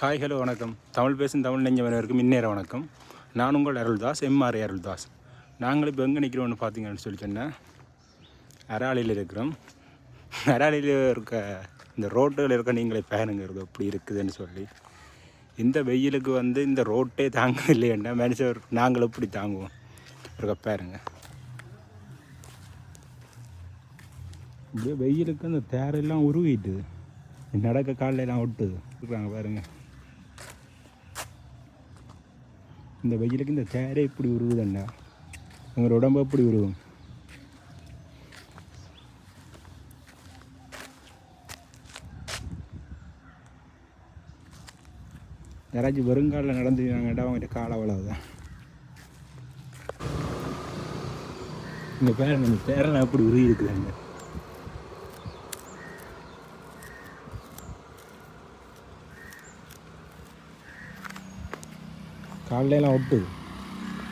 Hi hello வணக்கம். தமிழ் பேசும் தமிழ் நெஞ்சவனவருக்கும் மின்னேற வணக்கம். நான் உங்கள் அருள்தாஸ் எம்ஆர்ஏ அருள்தாஸ். நாங்கள் இப்போ எங்கே நிற்கிறோம்னு பார்த்தீங்கன்னு சொல்லி சொன்னேன் அராளியில் இருக்கிறோம். அராளியில் இருக்க இந்த ரோட்டில் இருக்க நீங்களே பேனுங்கிறது எப்படி இருக்குதுன்னு சொல்லி இந்த வெயிலுக்கு வந்து இந்த ரோட்டே தாங்க இல்லையேண்டா மனுஷர் நாங்கள் எப்படி தாங்குவோம். இருக்க பாருங்க. இப்படியே வெயிலுக்கு அந்த தேரெல்லாம் உருவிட்டுது நடக்க காலையெல்லாம் எல்லாம் ஒட்டுது பாருங்கள் இந்த வெயிலுக்கு இந்த சேரே இப்படி உருவுதுண்டா உங்கள் உடம்பு எப்படி உருவும் யாராச்சும் வருங்காலில் நடந்துட்டாங்கடா அவங்ககிட்ட கால அவ்வளவுதான். இந்த பேரன் இந்த பேரனை அப்படி உருவி இருக்குதாங்க కాళ్ళేలా వద్దు